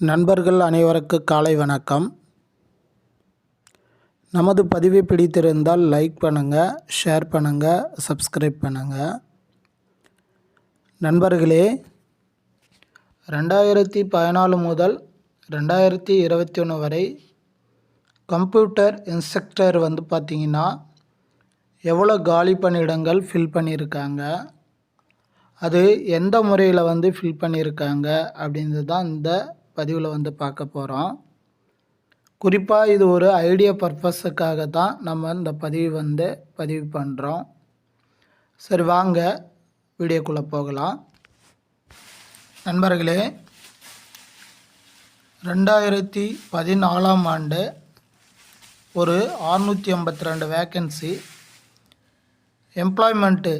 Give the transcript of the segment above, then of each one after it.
நண்பர்கள் அனைவருக்கு காலை வணக்கம். நமது பதிவை பிடித்திருந்தால் லைக் பண்ணுங்கள் ஷேர் பண்ணுங்கள் சப்ஸ்கிரைப் பண்ணுங்கள் நண்பர்களே ரெண்டாயிரத்தி பதினாலு முதல் ரெண்டாயிரத்தி இருபத்தி ஒன்று வரை கம்ப்யூட்டர் இன்ஸ்ட்ரக்டர் வந்து பார்த்திங்கன்னா எவ்வளோ காலி பணியிடங்கள் ஃபில் பண்ணியிருக்காங்க அது எந்த முறையில் வந்து ஃபில் பண்ணியிருக்காங்க அப்படின்றது தான் இந்த பதிவில் வந்து பார்க்க போகிறோம் குறிப்பாக இது ஒரு ஐடியா பர்பஸுக்காக தான் நம்ம இந்த பதிவு வந்து பதிவு பண்ணுறோம் சரி வாங்க வீடியோக்குள்ளே போகலாம். நண்பர்களே ரெண்டாயிரத்தி பதினாலாம் ஆண்டு ஒரு அறுநூற்றி ஐம்பத்தி ரெண்டு வேக்கன்சி எம்ப்ளாய்மெண்ட்டு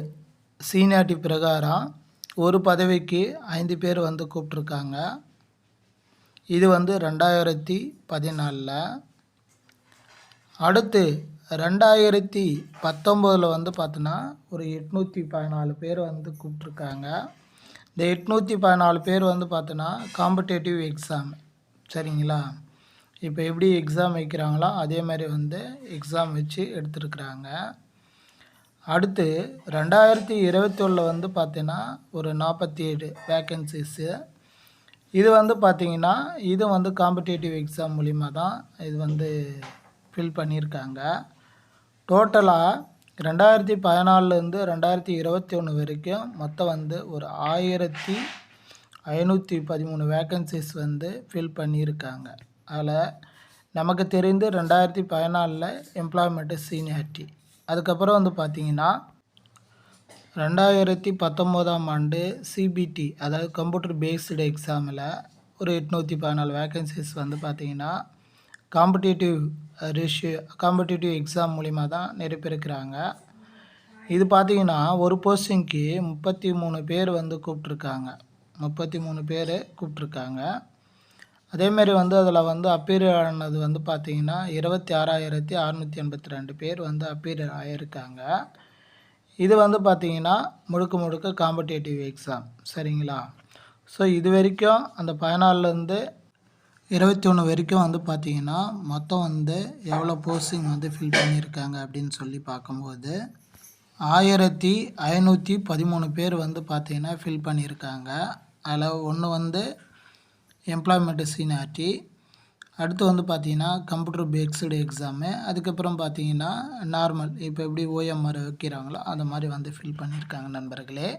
சீனியாரிட்டி பிரகாரம் ஒரு பதவிக்கு ஐந்து பேர் வந்து கூப்பிட்ருக்காங்க இது வந்து ரெண்டாயிரத்தி பதினாலில். அடுத்து ரெண்டாயிரத்தி பத்தொம்போதில் வந்து பார்த்தோன்னா ஒரு எட்நூற்றி பதினாலு பேர் வந்து கூப்பிட்ருக்காங்க இந்த எட்நூற்றி பதினாலு பேர் வந்து பார்த்தோன்னா காம்படேட்டிவ் எக்ஸாம் சரிங்களா? இப்போ எப்படி எக்ஸாம் வைக்கிறாங்களோ அதே மாதிரி வந்து எக்ஸாம் வச்சு எடுத்துருக்குறாங்க. அடுத்து ரெண்டாயிரத்தி இருபத்தி வந்து பார்த்தீங்கன்னா ஒரு நாற்பத்தி ஏழு வேக்கன்சிஸு இது வந்து பார்த்திங்கன்னா இது வந்து காம்படேட்டிவ் எக்ஸாம் மூலிமா தான் இது வந்து ஃபில் பண்ணியிருக்காங்க. டோட்டலாக ரெண்டாயிரத்தி பதினாலேருந்து ரெண்டாயிரத்தி இருபத்தி ஒன்று வரைக்கும் மொத்தம் வந்து ஒரு ஆயிரத்தி ஐநூற்றி பதிமூணு வேக்கன்சிஸ் வந்து ஃபில் பண்ணியிருக்காங்க. அதில் நமக்கு தெரிந்து ரெண்டாயிரத்தி பதினாலில் எம்ப்ளாய்மெண்ட்டு சீனியாரிட்டி அதுக்கப்புறம் வந்து பார்த்திங்கன்னா ரெண்டாயிரத்தி பத்தொம்போதாம் ஆண்டு சிபிடி அதாவது கம்ப்யூட்டர் பேஸ்டு எக்ஸாமில் ஒரு எட்நூற்றி பதினாலு வேக்கன்சிஸ் வந்து பார்த்திங்கன்னா காம்படிட்டிவ் ரேஷியோ காம்படிட்டிவ் எக்ஸாம் மூலிமா தான் நிரப்பியிருக்கிறாங்க இது பார்த்திங்கன்னா ஒரு போஸ்டிங்க்கு முப்பத்தி மூணு பேர் வந்து கூப்பிட்ருக்காங்க முப்பத்தி மூணு பேர் கூப்பிட்ருக்காங்க அதேமாரி வந்து அதில் வந்து அப்பீர் ஆனது வந்து பார்த்திங்கன்னா இருபத்தி ஆறாயிரத்தி அறநூற்றி எண்பத்தி ரெண்டு பேர் வந்து அப்பீர் ஆகியிருக்காங்க இது வந்து பார்த்திங்கன்னா முழுக்க முழுக்க காம்படேட்டிவ் எக்ஸாம் சரிங்களா? ஸோ இது வரைக்கும் அந்த பதினாலருந்து இருபத்தி ஒன்று வரைக்கும் வந்து பார்த்திங்கன்னா மொத்தம் வந்து எவ்வளோ போஸ்டிங் வந்து ஃபில் பண்ணியிருக்காங்க அப்படின்னு சொல்லி பார்க்கும்போது ஆயிரத்தி ஐநூற்றி பதிமூணு பேர் வந்து பார்த்திங்கன்னா ஃபில் பண்ணியிருக்காங்க. அதில் ஒன்று வந்து எம்ப்ளாய்மெண்ட் சீனியாரிட்டி அடுத்து வந்து பார்த்தீங்கன்னா கம்ப்யூட்டர் பேஸ்டு எக்ஸாமு அதுக்கப்புறம் பார்த்தீங்கன்னா நார்மல் இப்போ எப்படி ஓஎம்ஆர் வைக்கிறாங்களோ அந்த மாதிரி வந்து ஃபில் பண்ணியிருக்காங்க நண்பர்களே.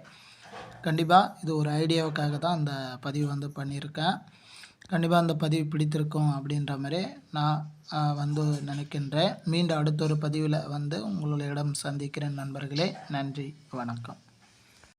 கண்டிப்பாக இது ஒரு ஐடியாவுக்காக தான் அந்த பதிவு வந்து பண்ணியிருக்கேன். கண்டிப்பாக அந்த பதிவு பிடித்திருக்கும் அப்படின்ற மாதிரி நான் வந்து நினைக்கின்றேன். மீண்டும் அடுத்த ஒரு பதிவில் வந்து உங்களுடைய இடம் சந்திக்கிறேன் நண்பர்களே. நன்றி வணக்கம்.